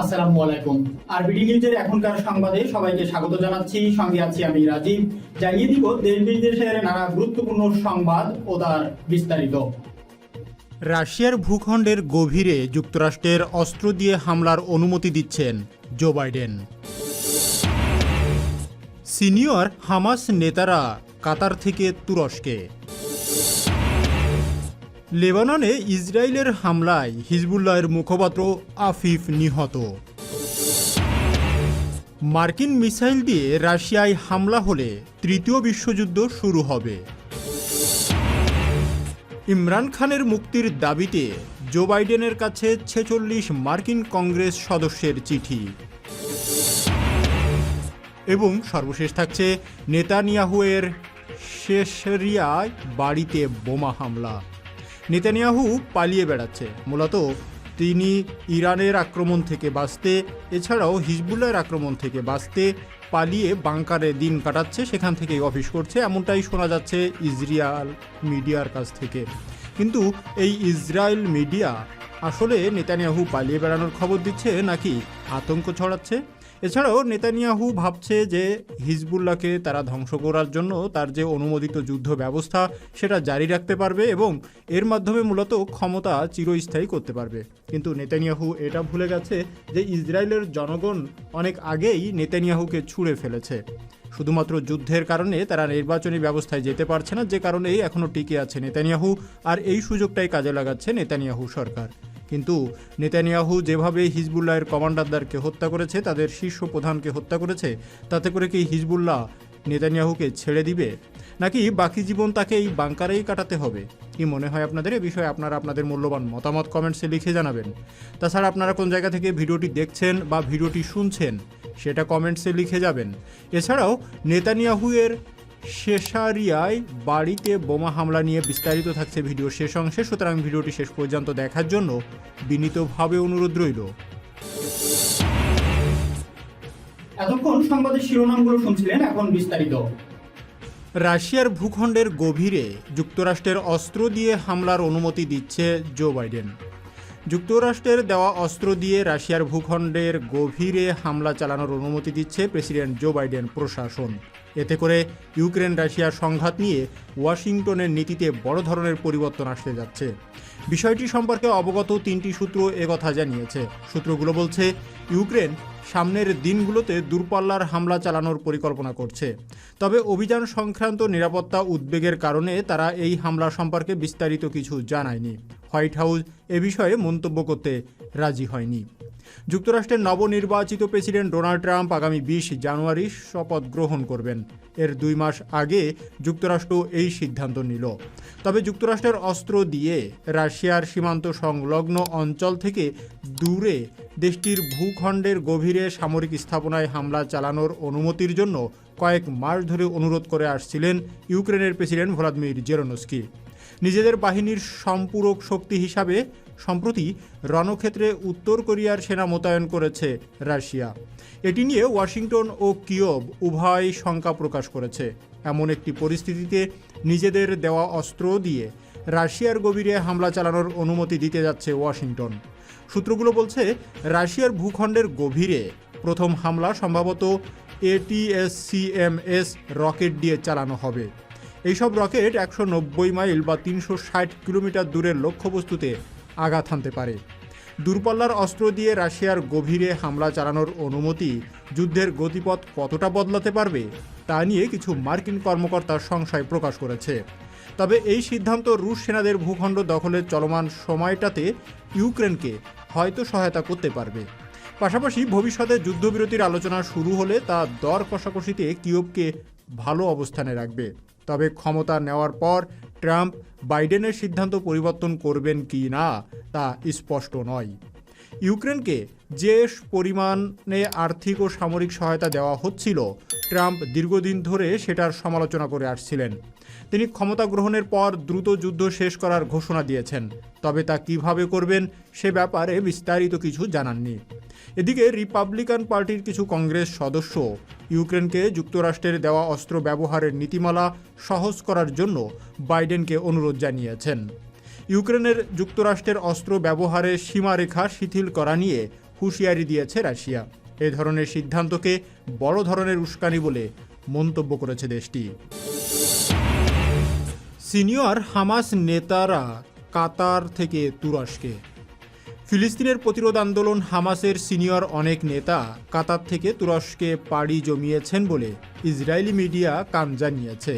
আসসালামু আলাইকুম। আরবিডি নিউজের এখনকার সংবাদে সবাইকে স্বাগত জানাচ্ছি। সঙ্গে আছি আমি রাজীব। জানিয়ে দিব, দেশ বিদেশের নানা গুরুত্বপূর্ণ সংবাদ ও তার বিস্তারিত। রাশিয়ার ভূখণ্ডের গভীরে যুক্তরাষ্ট্রের অস্ত্র দিয়ে হামলার অনুমতি দিচ্ছেন জো বাইডেন। সিনিয়র হামাস নেতারা কাতার থেকে তুরস্কে। লেবাননে ইসরায়েলের হামলায় হিজবুল্লাহের মুখপাত্র আফিফ নিহত। মার্কিন মিসাইল দিয়ে রাশিয়ায় হামলা হলে তৃতীয় বিশ্বযুদ্ধ শুরু হবে। ইমরান খানের মুক্তির দাবিতে জো বাইডেনের কাছে ছেচল্লিশ মার্কিন কংগ্রেস সদস্যের চিঠি। এবং সর্বশেষ থাকছে নেতানিয়াহুয়ের শেষরিয়ায় বাড়িতে বোমা হামলা। নেতানিয়াহু পালিয়ে বেড়াচ্ছে। মূলত তিনি ইরানের আক্রমণ থেকে বাঁচতে, এছাড়াও হিজবুল্লাহের আক্রমণ থেকে বাঁচতে পালিয়ে বাংকারে দিন কাটাচ্ছে, সেখান থেকেই অফিস করছে। এমনটাই শোনা যাচ্ছে ইসরায়েল মিডিয়ার কাছ থেকে। কিন্তু এই ইসরায়েল মিডিয়া আসলে নেতানিয়াহু পালিয়ে বেড়ানোর খবর দিচ্ছে নাকি আতঙ্ক ছড়াচ্ছে? এছাড়াও নেতানিয়াহু ভাবছে যে হিজবুল্লাহকে তারা ধ্বংস করার জন্য তার যে অনুমোদিত যুদ্ধ ব্যবস্থা, সেটা জারি রাখতে পারবে এবং এর মাধ্যমে মূলত ক্ষমতা চিরস্থায়ী করতে পারবে। কিন্তু নেতানিয়াহু এটা ভুলে গেছে যে ইসরায়েলের জনগণ অনেক আগেই নেতানিয়াহুকে ছুঁড়ে ফেলেছে। শুধুমাত্র যুদ্ধের কারণে তারা নির্বাচনী ব্যবস্থায় যেতে পারছে না, যে কারণেই এখনও টিকে আছে নেতানিয়াহু, আর এই সুযোগটাই কাজে লাগাচ্ছে নেতানিয়াহু সরকার। কিন্তু নেতানিয়াহু যেভাবে হিজবুল্লাহের কমান্ডারদারকে হত্যা করেছে, তাদের শীর্ষ প্রধানকে হত্যা করেছে, তাতে করে কি হিজবুল্লাহ নেতানিয়াহুকে ছেড়ে দিবে? নাকি বাকি জীবন তাকে এই বাংকারেই কাটাতে হবে? কি মনে হয় আপনাদের? এ বিষয়ে আপনারা আপনাদের মূল্যবান মতামত কমেন্টসে লিখে জানাবেন। তাছাড়া আপনারা কোন জায়গা থেকে ভিডিওটি দেখছেন বা ভিডিওটি শুনছেন, সেটা কমেন্টসে লিখে যাবেন। এছাড়াও নেতানিয়াহুয়ের শেষারিয়ায় বাড়িতে বোমা হামলা নিয়ে বিস্তারিত থাকছে ভিডিও শেষ অংশে। সুতরাং ভিডিওটি শেষ পর্যন্ত দেখার জন্য বিনীতভাবে অনুরোধ রইল। এতক্ষণ সংবাদের শিরোনামগুলো শুনছিলেন এখন বিস্তারিত। রাশিয়ার ভূখণ্ডের গভীরে যুক্তরাষ্ট্রের অস্ত্র দিয়ে হামলার অনুমতি দিচ্ছে জো বাইডেন। যুক্তরাষ্ট্রের দেওয়া অস্ত্র দিয়ে রাশিয়ার ভূখণ্ডের গভীরে হামলা চালানোর অনুমতি দিচ্ছে প্রেসিডেন্ট জো বাইডেন প্রশাসন। এতে করে ইউক্রেন রাশিয়ার সংঘাত নিয়ে ওয়াশিংটনের নীতিতে বড় ধরনের পরিবর্তন আসতে যাচ্ছে। বিষয়টি সম্পর্কে অবগত তিনটি সূত্র একথা জানিয়েছে। সূত্রগুলো বলছে, ইউক্রেন সামনের দিনগুলোতে দূরপাল্লার হামলা চালানোর পরিকল্পনা করছে। তবে অভিযান সংক্রান্ত নিরাপত্তা উদ্বেগের কারণে তারা এই হামলা সম্পর্কে বিস্তারিত কিছু জানায়নি। হোয়াইট হাউস এ বিষয়ে মন্তব্য করতে রাজি হয়নি। যুক্তরাষ্ট্রের নবনির্বাচিত প্রেসিডেন্ট ডোনাল্ড ট্রাম্প আগামী বিশ জানুয়ারি শপথ গ্রহণ করবেন। এর দুই মাস আগে যুক্তরাষ্ট্র এই সিদ্ধান্ত নিল। তবে যুক্তরাষ্ট্রের অস্ত্র দিয়ে রাশিয়ার সীমান্ত সংলগ্ন অঞ্চল থেকে দূরে দেশটির ভূখণ্ডের গভীরে সামরিক স্থাপনায় হামলা চালানোর অনুমতির জন্য কয়েক মাস ধরে অনুরোধ করে আসছিলেন ইউক্রেনের প্রেসিডেন্ট ভ্লাদিমির জেরোনস্কি। নিজেদের বাহিনীর সম্পূরক শক্তি হিসাবে সম্প্রতি রণক্ষেত্রে উত্তর কোরিয়ার সেনা মোতায়েন করেছে রাশিয়া। এটি নিয়ে ওয়াশিংটন ও কিয়ব উভয় শঙ্কা প্রকাশ করেছে। এমন একটি পরিস্থিতিতে নিজেদের দেওয়া অস্ত্র দিয়ে রাশিয়ার গভীরে হামলা চালানোর অনুমতি দিতে যাচ্ছে ওয়াশিংটন। সূত্রগুলো বলছে, রাশিয়ার ভূখণ্ডের গভীরে প্রথম হামলা সম্ভবত এটিএসসিএমএস রকেট দিয়ে চালানো হবে। এইসব রকেট একশো নব্বই মাইল বা তিনশো ষাট কিলোমিটার দূরের লক্ষ্যবস্তুতে আঘাত হানতে পারে। দূরপাল্লার অস্ত্র দিয়ে রাশিয়ার গভীরে হামলা চালানোর অনুমতি যুদ্ধের গতিপথ কতটা বদলাতে পারবে, তা নিয়ে কিছু মার্কিন কর্মকর্তা সংশয় প্রকাশ করেছে। তবে এই সিদ্ধান্ত রুশ সেনাদের ভূখণ্ড দখলের চলমান সময়টাতে ইউক্রেনকে হয়তো সহায়তা করতে পারবে। পাশাপাশি ভবিষ্যতে যুদ্ধবিরতির আলোচনা শুরু হলে তা দর কষাকষিতে কিয়বকে ভালো অবস্থানে রাখবে। তবে ক্ষমতা নেওয়ার পর ট্রাম্প বাইডেনের সিদ্ধান্ত পরিবর্তন করবেন কি না তা স্পষ্ট নয়। ইউক্রেনকে যে পরিমাণে আর্থিক ও সামরিক সহায়তা দেওয়া হচ্ছিল, ট্রাম্প দীর্ঘদিন ধরে সেটার সমালোচনা করে আসছিলেন। তিনি ক্ষমতা গ্রহণের পর দ্রুত যুদ্ধ শেষ করার ঘোষণা দিয়েছেন। তবে তা কীভাবে করবেন সে ব্যাপারে বিস্তারিত কিছু জানাননি। এদিকে রিপাবলিকান পার্টির কিছু কংগ্রেস সদস্য ইউক্রেনকে যুক্তরাষ্ট্রের দেওয়া অস্ত্র ব্যবহারের নীতিমালা সহজ করার জন্য বাইডেনকে অনুরোধ জানিয়েছেন। ইউক্রেনের যুক্তরাষ্ট্রের অস্ত্র ব্যবহারের সীমারেখা শিথিল করা নিয়ে হুঁশিয়ারি দিয়েছে রাশিয়া। এ ধরনের সিদ্ধান্তকে বড় ধরনের উস্কানি বলে মন্তব্য করেছে দেশটি। সিনিয়র হামাস নেতারা কাতার থেকে তুরস্কে। ফিলিস্তিনের প্রতিরোধ আন্দোলন হামাসের সিনিয়র অনেক নেতা কাতার থেকে তুরস্কে পাড়ি জমিয়েছেন বলে ইসরায়েলি মিডিয়া কান জানিয়েছে।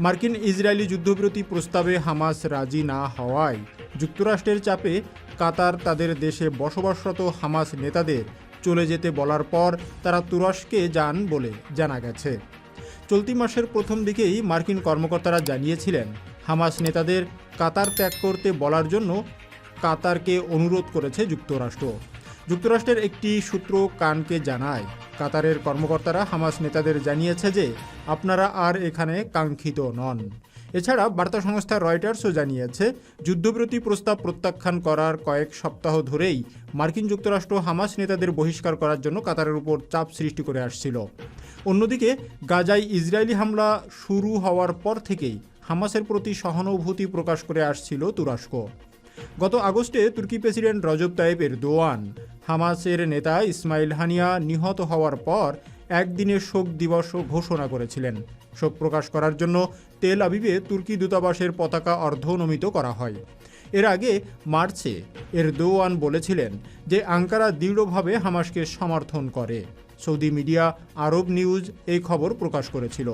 মার্কিন ইসরায়েলি যুদ্ধবিরতি প্রস্তাবে হামাস রাজি না হওয়ায় যুক্তরাষ্ট্রের চাপে কাতার তাদের দেশে বসবাসরত হামাস নেতাদের চলে যেতে বলার পর তারা তুরস্কে যান বলে জানা গেছে। চলতি মাসের প্রথম দিকেই মার্কিন কর্মকর্তারা জানিয়েছিলেন, হামাস নেতাদের কাতার ত্যাগ করতে বলার জন্য কাতারকে অনুরোধ করেছে যুক্তরাষ্ট্র। যুক্তরাষ্ট্রের একটি সূত্র কানকে জানায়, কাতারের কর্মকর্তারা হামাস নেতাদের জানিয়েছে যে আপনারা আর এখানে কাঙ্ক্ষিত নন। এছাড়া বার্তা সংস্থা রয়টার্সও জানিয়েছে, যুদ্ধবিরতি প্রস্তাব প্রত্যাখ্যান করার কয়েক সপ্তাহ ধরেই মার্কিন যুক্তরাষ্ট্র হামাস নেতাদের বহিষ্কার করার জন্য কাতারের উপর চাপ সৃষ্টি করে আসছিল। অন্যদিকে, গাজায় ইসরায়েলি হামলা শুরু হওয়ার পর থেকেই হামাসের প্রতি সহানুভূতি প্রকাশ করে আসছিল তুরস্ক। গত আগস্টে তুর্কি প্রেসিডেন্ট রজব তাইপ এরদোয়ান, হামাসের নেতা ইসমাইল হানিয়া নিহত হওয়ার পর একদিনের শোক দিবস ঘোষণা করেছিলেন। শোক প্রকাশ করার জন্য তেল আবিবে তুর্কি দূতাবাসের পতাকা অর্ধনমিত করা হয়। এর আগে মার্চে এর দোয়ান বলেছিলেন যে আঙ্কারা দৃঢ়ভাবে হামাসকে সমর্থন করে। সৌদি মিডিয়া, আরব নিউজ এই খবর প্রকাশ করেছিল।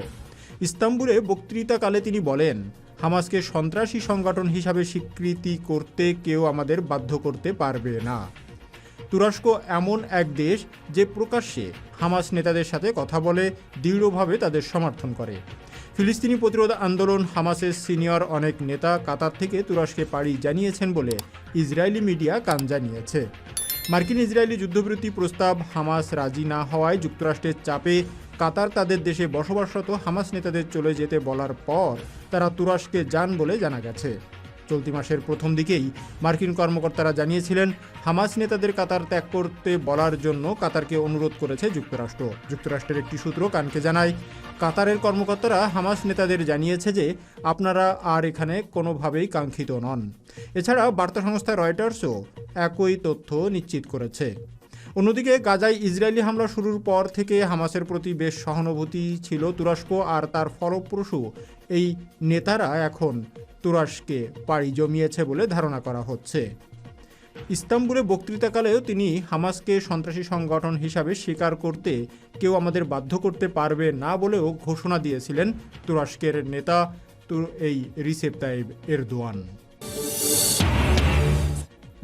ইস্তাম্বুলে বক্তৃতাকালে তিনি বলেন, হামাসকে সন্ত্রাসী সংগঠন হিসাবে স্বীকৃতি করতে কেউ আমাদের বাধ্য করতে পারবে না। তুরস্ক এমন এক দেশ যে প্রকাশ্যে হামাস নেতাদের সাথে কথা বলে, দৃঢ়ভাবে তাদের সমর্থন করে। ফিলিস্তিনি প্রতিরোধ আন্দোলন হামাসের সিনিয়র অনেক নেতা কাতার থেকে তুরস্কে পাড়ি জানিয়েছেন বলে ইসরায়েলি মিডিয়া কান জানিয়েছে। মার্কিন ইসরায়েলি যুদ্ধবিরতি প্রস্তাব হামাস রাজি না হওয়ায় যুক্তরাষ্ট্রের চাপে কাতার তাদের দেশে বসবাসরত হামাস নেতাদের চলে যেতে বলার পর তারা তুরস্কে যান বলে জানা গেছে। চলতি মাসের প্রথম দিকেই মার্কিন কর্মকর্তারা জানিয়েছিলেন, হামাস নেতাদের কাতার ত্যাগ করতে বলার জন্য কাতারকে অনুরোধ করেছে যুক্তরাষ্ট্র। যুক্তরাষ্ট্রের একটি সূত্র কানকে জানায়, কাতারের কর্মকর্তারা হামাস নেতাদের জানিয়েছে যে আপনারা আর এখানে কোনোভাবেই কাঙ্ক্ষিত নন। এছাড়া বার্তা সংস্থা রয়টার্সও একই তথ্য নিশ্চিত করেছে। অন্যদিকে গাজায় ইসরায়েলি হামলা শুরুর পর থেকে হামাসের প্রতি বেশ সহানুভূতি ছিল তুরস্ক আর তার ফলপ্রসূ এই নেতারা এখন তুরস্কে পাড়ি জমিয়েছে বলে ধারণা করা হচ্ছে। ইস্তাম্বুলে বক্তৃতাকালেও তিনি হামাসকে সন্ত্রাসী সংগঠন হিসাবে স্বীকার করতে কেউ আমাদের বাধ্য করতে পারবে না বলেও ঘোষণা দিয়েছিলেন তুরস্কের নেতা এই রিসেপ তাইব এরদোয়ান।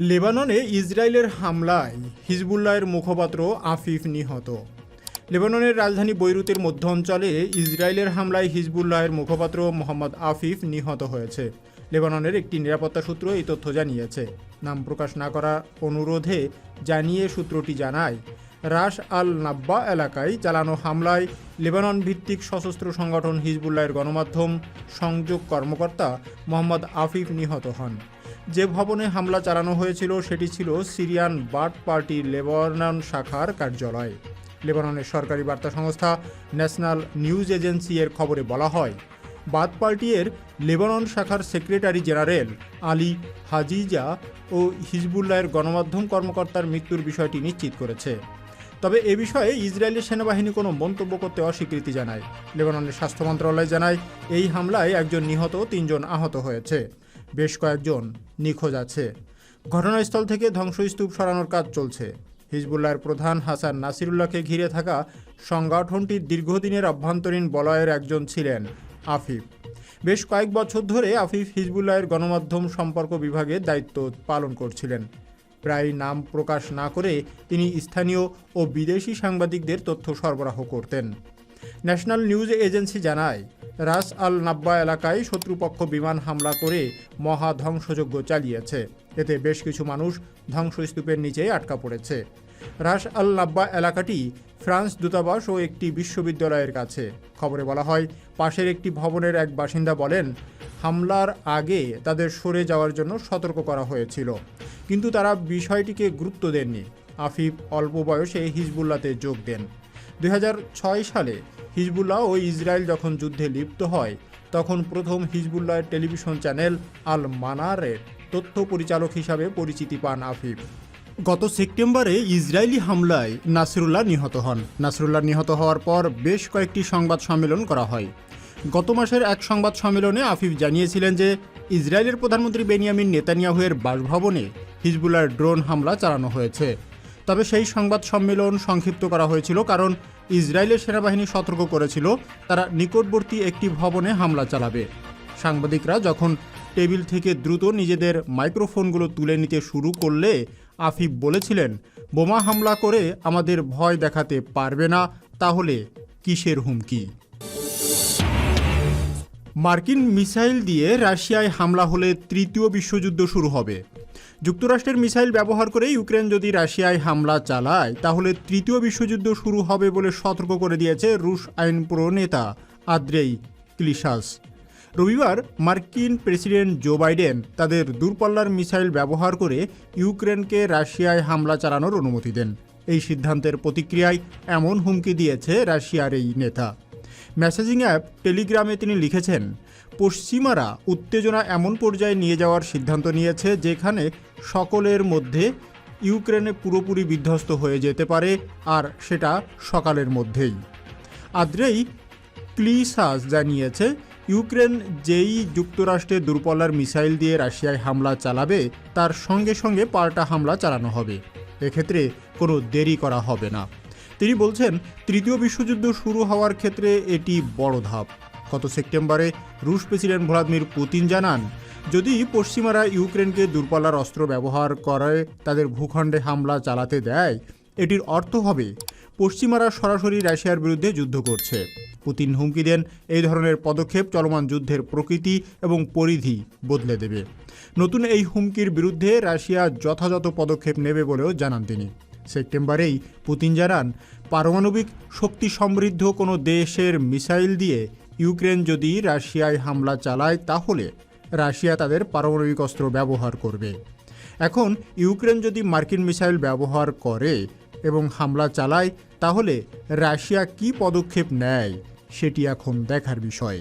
লেবাননে ইসরায়েলের হামলায় হিজবুল্লাহের মুখপাত্র আফিফ নিহত। লেবাননের রাজধানী বৈরুতের মধ্য অঞ্চলে ইসরায়েলের হামলায় হিজবুল্লাহের মুখপাত্র মোহাম্মদ আফিফ নিহত হয়েছে। লেবাননের একটি নিরাপত্তা সূত্র এই তথ্য জানিয়েছে। নাম প্রকাশ না করার অনুরোধে জানিয়ে সূত্রটি জানায় রাস আল নাব্বা এলাকায় চালানো হামলায় লেবানন ভিত্তিক সশস্ত্র সংগঠন হিজবুল্লাহের গণমাধ্যম সংযোগ কর্মকর্তা মোহাম্মদ আফিফ নিহত হন। যে ভবনে হামলা চালানো হয়েছিল, সেটি ছিল সিরিয়ান বার্ড পার্টির লেবানন শাখার কার্যালয়। লেবাননের সরকারি বার্তা সংস্থা ন্যাশনাল নিউজ এজেন্সি এর খবরে বলা হয় বাদ পার্টির লেবানন শাখার সেক্রেটারি জেনারেল আলী হাজিজা ও হিজবুল্লাহের গণমাধ্যম কর্মকর্তার মৃত্যুর বিষয়টি নিশ্চিত করেছে। তবে এ বিষয়ে ইসরায়েলি সেনাবাহিনী কোনো মন্তব্য করতে অস্বীকৃতি জানায়। লেবাননের স্বাস্থ্য মন্ত্রণালয় জানায়, এই হামলায় একজন নিহত, তিনজন আহত হয়েছে। বেশ কয়েকজন নিখোঁজ আছে। ঘটনাস্থল থেকে ধ্বংসস্তূপ সরানোর কাজ চলছে। হিজবুল্লাহর প্রধান হাসান নাসিরুল্লাহকে ঘিরে থাকা সংগঠনটির দীর্ঘদিনের অভ্যন্তরীণ বলয়ের একজন ছিলেন আফিফ। বেশ কয়েক বছর ধরে আফিফ হিজবুল্লাহের গণমাধ্যম সম্পর্ক বিভাগের দায়িত্ব পালন করছিলেন। প্রায় নাম প্রকাশ না করে তিনি স্থানীয় ও বিদেশি সাংবাদিকদের তথ্য সরবরাহ করতেন। ন্যাশনাল নিউজ এজেন্সি জানায় রাস আল নাব্বা এলাকায় শত্রুপক্ষ বিমান হামলা করে মহা ধ্বংসযজ্ঞ চালিয়েছে। এতে বেশ কিছু মানুষ ধ্বংসস্তূপের নিচে আটকা পড়েছে। রাস আল নাব্বা এলাকাটি ফ্রান্স দূতাবাস ও একটি বিশ্ববিদ্যালয়ের কাছে। খবরে বলা হয়, পাশের একটি ভবনের এক বাসিন্দা বলেন, হামলার আগে তাদের সরে যাওয়ার জন্য সতর্ক করা হয়েছিল। কিন্তু তারা বিষয়টিকে গুরুত্ব দেননি। আফিফ অল্প বয়সে হিজবুল্লাতে যোগ দেন। দু হাজার ছয় সালে হিজবুল্লাহ ও ইসরায়েল যখন যুদ্ধে লিপ্ত হয়, তখন প্রথম হিজবুল্লাহের টেলিভিশন চ্যানেল আল মানারের তথ্য পরিচালক হিসাবে পরিচিতি পান আফিফ। গত সেপ্টেম্বরে ইসরায়েলি হামলায় নাসরুল্লাহ নিহত হন। নাসরুল্লাহ নিহত হওয়ার পর বেশ কয়েকটি সংবাদ সম্মেলন করা হয়। গত মাসের এক সংবাদ সম্মেলনে আফিফ জানিয়েছিলেন যে, ইসরায়েলের প্রধানমন্ত্রী বেনিয়ামিন নেতানিয়াহুয়ের বাসভবনে হিজবুলার ড্রোন হামলা চালানো হয়েছে। তবে সেই সংবাদ সম্মেলন সংক্ষিপ্ত করা হয়েছিল কারণ ইসরায়েলের সেনাবাহিনী সতর্ক করেছিল, তারা নিকটবর্তী একটি ভবনে হামলা চালাবে। সাংবাদিকরা যখন টেবিল থেকে দ্রুত নিজেদের মাইক্রোফোনগুলো তুলে নিতে শুরু করলে আফিফ বলেছিলেন, বোমা হামলা করে আমাদের ভয় দেখাতে পারবে না, তাহলে কিসের হুমকি? মার্কিন মিসাইল দিয়ে রাশিয়ায় হামলা হলে তৃতীয় বিশ্বযুদ্ধ শুরু হবে। যুক্তরাষ্ট্রের মিসাইল ব্যবহার করে ইউক্রেন যদি রাশিয়ায় হামলা চালায়, তাহলে তৃতীয় বিশ্বযুদ্ধ শুরু হবে বলে সতর্ক করে দিয়েছে রুশ আইন প্রণেতা আদ্রেই ক্লিশাস। রবিবার মার্কিন প্রেসিডেন্ট জো বাইডেন তাদের দূরপাল্লার মিসাইল ব্যবহার করে ইউক্রেনকে রাশিয়ায় হামলা চালানোর অনুমতি দেন। এই সিদ্ধান্তের প্রতিক্রিয়ায় এমন হুমকি দিয়েছে রাশিয়ার এই নেতা। মেসেজিং অ্যাপ টেলিগ্রামে তিনি লিখেছেন, পশ্চিমারা উত্তেজনা এমন পর্যায়ে নিয়ে যাওয়ার সিদ্ধান্ত নিয়েছে যেখানে সকলের মধ্যে ইউক্রেনে পুরোপুরি বিধ্বস্ত হয়ে যেতে পারে, আর সেটা সকালের মধ্যেই। আদ্রেই ক্লিসাস জানিয়েছে, ইউক্রেন যেই যুক্তরাষ্ট্রে দূরপাল্লার মিসাইল দিয়ে রাশিয়ায় হামলা চালাবে, তার সঙ্গে সঙ্গে পাল্টা হামলা চালানো হবে। এক্ষেত্রে কোনো দেরি করা হবে না। তিনি বলছেন, তৃতীয় বিশ্বযুদ্ধ শুরু হওয়ার ক্ষেত্রে এটি বড় ধাপ। গত সেপ্টেম্বরে রুশ প্রেসিডেন্ট ভ্লাদিমির পুতিন জানান যদি পশ্চিমারা ইউক্রেনকে দূরপাল্লার অস্ত্র ব্যবহার করে তাদের ভূখণ্ডে হামলা চালাতে দেয়, এটির অর্থ হবে পশ্চিমারা সরাসরি রাশিয়ার বিরুদ্ধে যুদ্ধ করছে। পুতিন হুমকি দেন, এই ধরনের পদক্ষেপ চলমান যুদ্ধের প্রকৃতি এবং পরিধি বদলে দেবে। নতুন এই হুমকির বিরুদ্ধে রাশিয়া যথাযথ পদক্ষেপ নেবে বলেও জানান তিনি। সেপ্টেম্বরেই পুতিন জানান, পারমাণবিক শক্তি সমৃদ্ধ কোনো দেশের মিসাইল দিয়ে ইউক্রেন যদি রাশিয়ায় হামলা চালায় তাহলে রাশিয়া তাদের পারমাণবিক অস্ত্র ব্যবহার করবে। এখন, ইউক্রেন যদি মার্কিন মিসাইল ব্যবহার করে এবং হামলা চালায়, তাহলে রাশিয়া কী পদক্ষেপ নেয়, সেটি এখন দেখার বিষয়।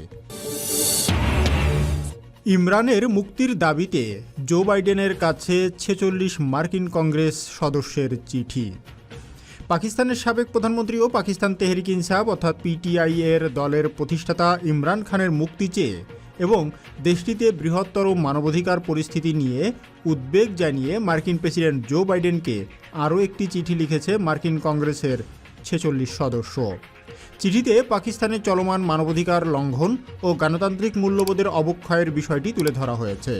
ইমরানের মুক্তির দাবিতে জো বাইডেনের কাছে ছেচল্লিশ মার্কিন কংগ্রেস সদস্যের চিঠি। পাকিস্তানের সাবেক প্রধানমন্ত্রী ও পাকিস্তান তেহরিক ইনসাফ অর্থাৎ পিটিআই এর দলের প্রতিষ্ঠাতা ইমরান খানের মুক্তি চেয়ে এবং দেশটিতে বৃহত্তর মানবাধিকার পরিস্থিতি নিয়ে উদ্বেগ জানিয়ে মার্কিন প্রেসিডেন্ট জো বাইডেনকে আরও একটি চিঠি লিখেছে মার্কিন কংগ্রেসের ছেচল্লিশ সদস্য। চিঠিতে পাকিস্তানের চলমান মানবাধিকার লঙ্ঘন ও গণতান্ত্রিক মূল্যবোধের অবক্ষয়ের বিষয়টি তুলে ধরা হয়েছে।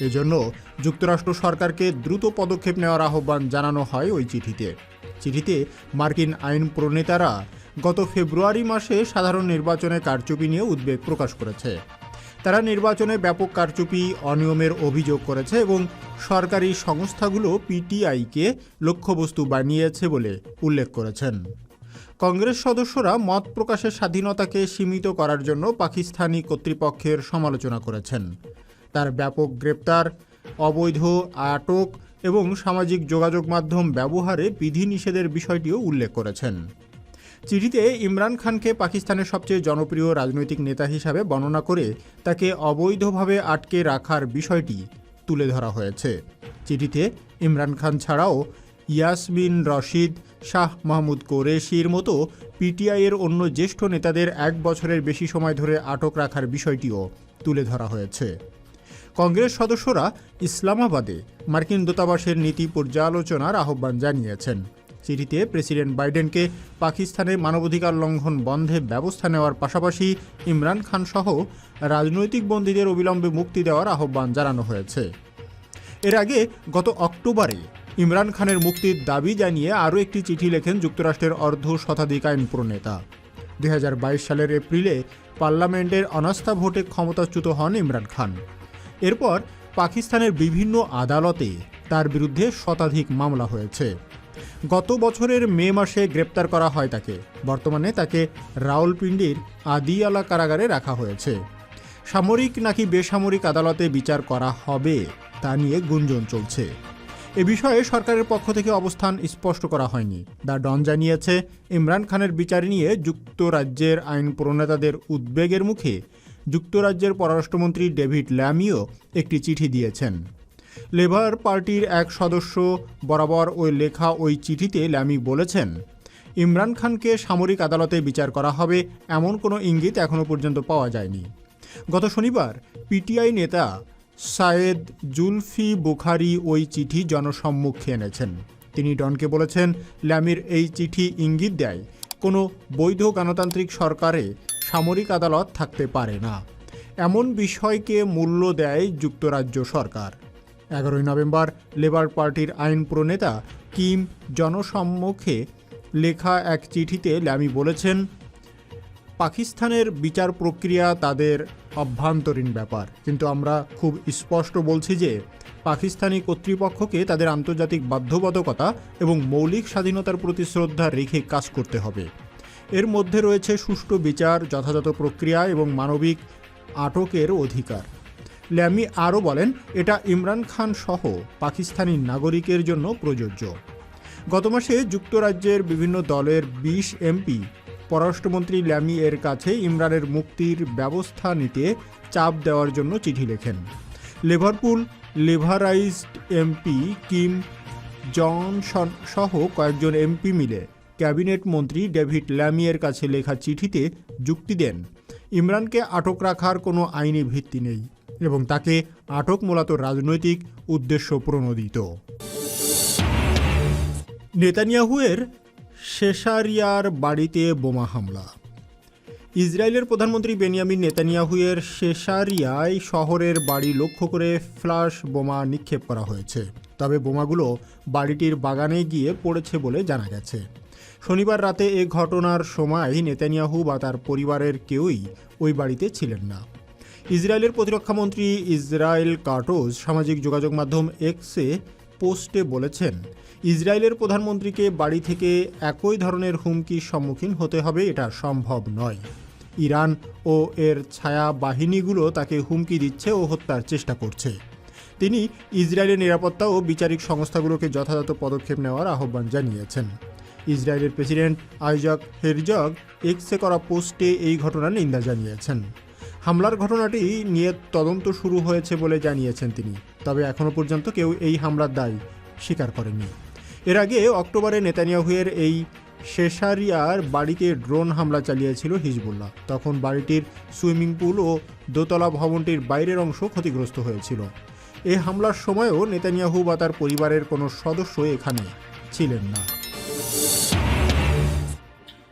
এজন্য যুক্তরাষ্ট্র সরকারকে দ্রুত পদক্ষেপ নেওয়ার আহ্বান জানানো হয় ওই চিঠিতে। চিঠিতে মার্কিন আইন প্রণেতারা গত ফেব্রুয়ারি মাসে সাধারণ নির্বাচনে কারচুপি নিয়ে উদ্বেগ প্রকাশ করেছে। তারা নির্বাচনে ব্যাপক কারচুপি, অনিয়মের অভিযোগ করেছে এবং সরকারি সংস্থাগুলো পিটিআইকে লক্ষ্যবস্তু বানিয়েছে বলে উল্লেখ করেছেন। কংগ্রেস সদস্যরা মত প্রকাশের স্বাধীনতাকে সীমিত করার জন্য পাকিস্তানি কর্তৃপক্ষের সমালোচনা করেছেন। তার ব্যাপক গ্রেপ্তার, অবৈধ আটক এবং সামাজিক যোগাযোগ মাধ্যম ব্যবহারে বিধিনিষেধের বিষয়টিও উল্লেখ করেছেন। চিঠিতে ইমরান খানকে পাকিস্তানের সবচেয়ে জনপ্রিয় রাজনৈতিক নেতা হিসাবে বর্ণনা করে তাকে অবৈধভাবে আটকে রাখার বিষয়টি তুলে ধরা হয়েছে। চিঠিতে ইমরান খান ছাড়াও ইয়াসমিন রশিদ, শাহ মাহমুদ কোরেশির মতো পিটিআইয়ের অন্য জ্যেষ্ঠ নেতাদের এক বছরের বেশি সময় ধরে আটক রাখার বিষয়টিও তুলে ধরা হয়েছে। কংগ্রেস সদস্যরা ইসলামাবাদে মার্কিন দূতাবাসের নীতি পর্যালোচনার আহ্বান জানিয়েছেন। চিঠিতে প্রেসিডেন্ট বাইডেনকে পাকিস্তানে মানবাধিকার লঙ্ঘন বন্ধে ব্যবস্থা নেওয়ার পাশাপাশি ইমরান খান সহ রাজনৈতিক বন্দীদের অবিলম্বে মুক্তি দেওয়ার আহ্বান জানানো হয়েছে। এর আগে গত অক্টোবরে ইমরান খানের মুক্তির দাবি জানিয়ে আরও একটি চিঠি লেখেন যুক্তরাষ্ট্রের অর্ধ শতাধিক আইন প্রণেতা দুই হাজার বাইশ সালের এপ্রিলে পার্লামেন্টের অনাস্থা ভোটে ক্ষমতাচ্যুত হন ইমরান খান। এরপর পাকিস্তানের বিভিন্ন আদালতে তার বিরুদ্ধে শতাধিক মামলা হয়েছে। গত বছরের মে মাসে গ্রেপ্তার করা হয় তাকে। বর্তমানে তাকে রাওলপিন্ডির আদিয়ালা কারাগারে রাখা হয়েছে। সামরিক নাকি বেসামরিক আদালতে বিচার করা হবে, তা নিয়ে গুঞ্জন চলছে। এ বিষয়ে সরকারের পক্ষ থেকে অবস্থান স্পষ্ট করা হয়নি। দ্য ডন জানিয়েছে, ইমরান খানের বিচার নিয়ে যুক্তরাজ্যের আইন প্রণেতাদের উদ্বেগের মুখে যুক্তরাজ্যের পররাষ্ট্রমন্ত্রী ডেভিড ল্যামিও একটি চিঠি দিয়েছেন। লেবার পার্টির এক সদস্য বরাবর ওই লেখা ওই চিঠিতে ল্যামি বলেছেন, ইমরান খানকে সামরিক আদালতে বিচার করা হবে এমন কোনো ইঙ্গিত এখনও পর্যন্ত পাওয়া যায়নি। গত শনিবার পিটিআই নেতা সায়েদ জুলফি বুখারি ওই চিঠি জনসম্মুখে এনেছেন। তিনি ডনকে বলেছেন, ল্যামির এই চিঠি ইঙ্গিত দেয়, কোনো বৈধ গণতান্ত্রিক সরকারে সামরিক আদালত থাকতে পারে না। এমন বিষয়কে মূল্য দেয় যুক্তরাজ্য সরকার। এগারোই নভেম্বর লেবার পার্টির আইন প্রণেতা কিম জনসম্মুখে লেখা এক চিঠিতে ল্যামি বলেছেন, পাকিস্তানের বিচার প্রক্রিয়া তাদের অভ্যন্তরীণ ব্যাপার। কিন্তু আমরা খুব স্পষ্ট বলছি যে, পাকিস্তানি কর্তৃপক্ষকে তাদের আন্তর্জাতিক বাধ্যবাধকতা এবং মৌলিক স্বাধীনতার প্রতি শ্রদ্ধা রেখে কাজ করতে হবে। এর মধ্যে রয়েছে সুষ্ঠু বিচার, যথাযথ প্রক্রিয়া এবং মানবিক আটকের অধিকার। ল্যামি আরও বলেন, এটা ইমরান খান সহ পাকিস্তানি নাগরিকের জন্য প্রযোজ্য। গত মাসে যুক্তরাজ্যের বিভিন্ন দলের বিশ এমপি, পররাষ্ট্রমন্ত্রী ল্যামি এর কাছে ইমরানের মুক্তির ব্যবস্থা নিতে চাপ দেওয়ার জন্য চিঠি লেখেন। লিভারপুল লিভারাইজড এমপি কিম জনসন সহ কয়েকজন এমপি মিলে ক্যাবিনেট মন্ত্রী ডেভিড ল্যামিয়ের কাছে লেখা চিঠিতে যুক্তি দেন, ইমরানকে আটক রাখার কোনো আইনি ভিত্তি নেই। এবং তাকে আটক মূলত রাজনৈতিক উদ্দেশ্য প্রণোদিত। নেতানিয়াহুয়ের শেষারিয়ার বাড়িতে বোমা হামলা। ইসরায়েলের প্রধানমন্ত্রী বেনিয়ামিন নেতানিয়াহুয়ের শেষারিয়ায় শহরের বাড়ি লক্ষ্য করে ফ্লাশ বোমা নিক্ষেপ করা হয়েছে। তবে বোমাগুলো বাড়িটির বাগানে গিয়ে পড়েছে বলে জানা গেছে। শনিবার রাতে এ ঘটনার সময় নেতানিয়াহু বা তার পরিবারের কেউই ওই বাড়িতে ছিলেন না। ইসরায়েলের প্রতিরক্ষামন্ত্রী ইসরায়েল কার্টোজ সামাজিক যোগাযোগ মাধ্যম এক্সে পোস্টে বলেছেন, ইসরায়েলের প্রধানমন্ত্রীকে বাড়ি থেকে একই ধরনের হুমকির সম্মুখীন হতে হবে, এটা সম্ভব নয়। ইরান ও এর ছায়া বাহিনীগুলো তাকে হুমকি দিচ্ছে ও হত্যার চেষ্টা করছে। তিনি ইসরায়েলের নিরাপত্তা ও বিচারিক সংস্থাগুলোকে যথাযথ পদক্ষেপ নেওয়ার আহ্বান জানিয়েছেন। ইসরায়েলের প্রেসিডেন্ট আইজাক হেরজগ এক্সে করা পোস্টে এই ঘটনার নিন্দা জানিয়েছেন। হামলার ঘটনাটি নিয়ে তদন্ত শুরু হয়েছে বলে জানিয়েছেন তিনি। তবে এখনও পর্যন্ত কেউ এই হামলার দায় স্বীকার করেনি এর আগে অক্টোবরে নেতানিয়াহুয়ের এই শেষারিয়ার বাড়িতে ড্রোন হামলা চালিয়েছিল হিজবুল্লাহ। তখন বাড়িটির সুইমিং পুল ও দোতলা ভবনটির বাইরের অংশ ক্ষতিগ্রস্ত হয়েছিল। এই হামলার সময়ও নেতানিয়াহু বা তার পরিবারের কোনো সদস্য এখানে ছিলেন না।